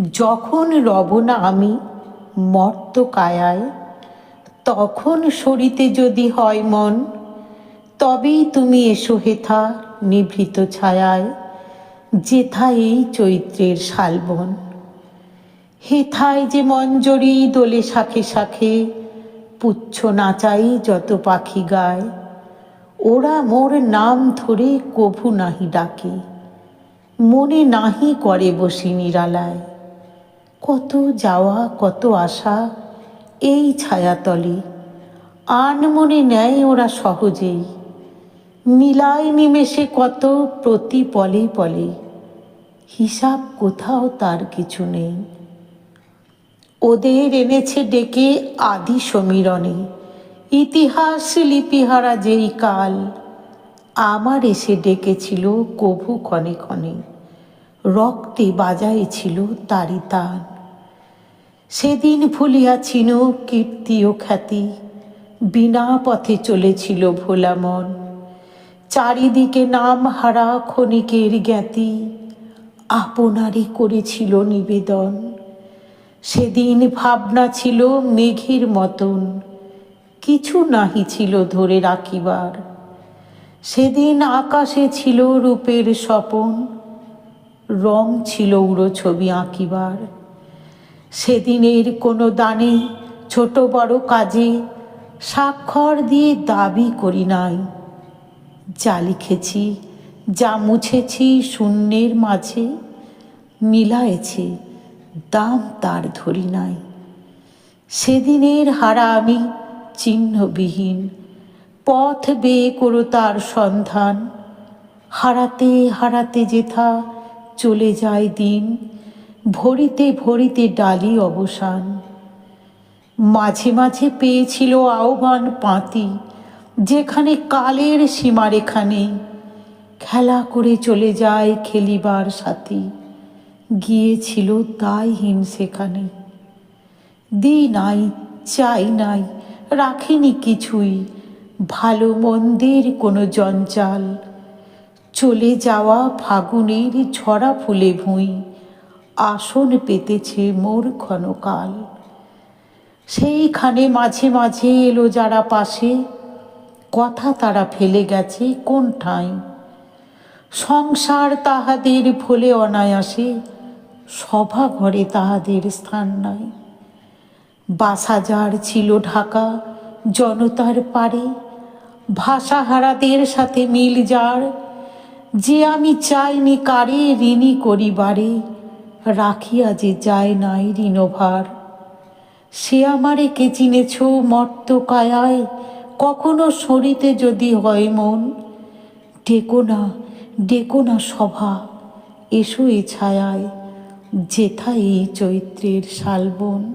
যখন রব না আমি মর্ত কায়ায় তখন সরিতে যদি হয় মন, তবেই তুমি এসো হেথা নিভৃত ছায়ায়, যেথা এই চৈত্রের শালবন। হেথায় যে মঞ্জরি দোলে শাখে শাখে, পুচ্ছ নাচাই যত পাখি গায়। ওরা মোর নাম ধরে কভু নাহি ডাকে, মনে নাহি করে বসি নিরালায়। কত যাওয়া, কত আশা এই ছায়াতলে। আন মনে নেয় ওরা সহজেই। মিলায় নিমেষে কত প্রতি পলে পলে। হিসাব কোথাও তার কিছু নেই। ওদের এনেছে ডেকে আদি সমীরণে। ইতিহাস লিপিহারা যেই কাল, আমার এসে ডেকেছিল কভু ক্ষণে ক্ষণে। রক্তে বাজাইছিল তারি তান সেদিন ভুলিয়াছিল কীর্তি ও খ্যাতি, বিনা পথে চলেছিল ভোলা মন। চারিদিকে নাম হারা ক্ষণিকের জ্ঞাতি, আপনারই করেছিল নিবেদন। সেদিন ভাবনা ছিল মেঘের মতন, কিছু নাহি ছিল ধরে রাখিবার। সেদিন আকাশে ছিল রূপের স্বপন, রং ছিল উড়ো ছবি আঁকিবার। সেদিনের কোনো দানে, ছোট বড় কাজে স্বাক্ষর দিয়ে দাবি করি নাই। যা লিখেছি, যা মুছেছি শূন্যের মাঝে, মিলায়েছে দাম তার ধরি নাই। সেদিনের হারা আমি চিহ্নবিহীন, পথ বেয়ে করো তার সন্ধান। হারাতে হারাতে যেথা চলে যায় দিন ভরিতে ভরিতে ডালি অবসান। মাঝে মাঝে পেয়েছিল আহ্বান পাঁতি, যেখানে কালের সীমারেখা নেই। খেলা করে চলে যায় খেলিবার সাথী, গিয়েছিল তাই হিম সেখানে। দিই নাই, চাই নাই, রাখিনি কিছুই, ভালো মন্দের কোনো জঞ্জাল। চলে যাওয়া ফাগুনের ঝরা ফুলে ভুঁই আসন পেতেছে মোর ক্ষণকাল। সেইখানে মাঝে মাঝে এলো যারা পাশে, কথা তারা ফেলে গেছে কোন ঠাঁই সংসার তাহাদের ভোলে অনায়াসে, সভা ঘরে তাহাদের স্থান নাই। বাসাজার ছিল ঢাকা, জনতার পারে ভাষাহারাদের সাথে মিল যার। যে আমি চাইনি কারে ঋণী করিবারে রাখিয়া যে যায় নাই ঋণভার। সে আমারে কে চিনেছ মর্ত কায়ায়? কখনো সরিতে যদি হয় মন? ডেকো না ডেকো না সভা, এসো এ ছায়ায় যেথা এই চৈত্রের শালবন।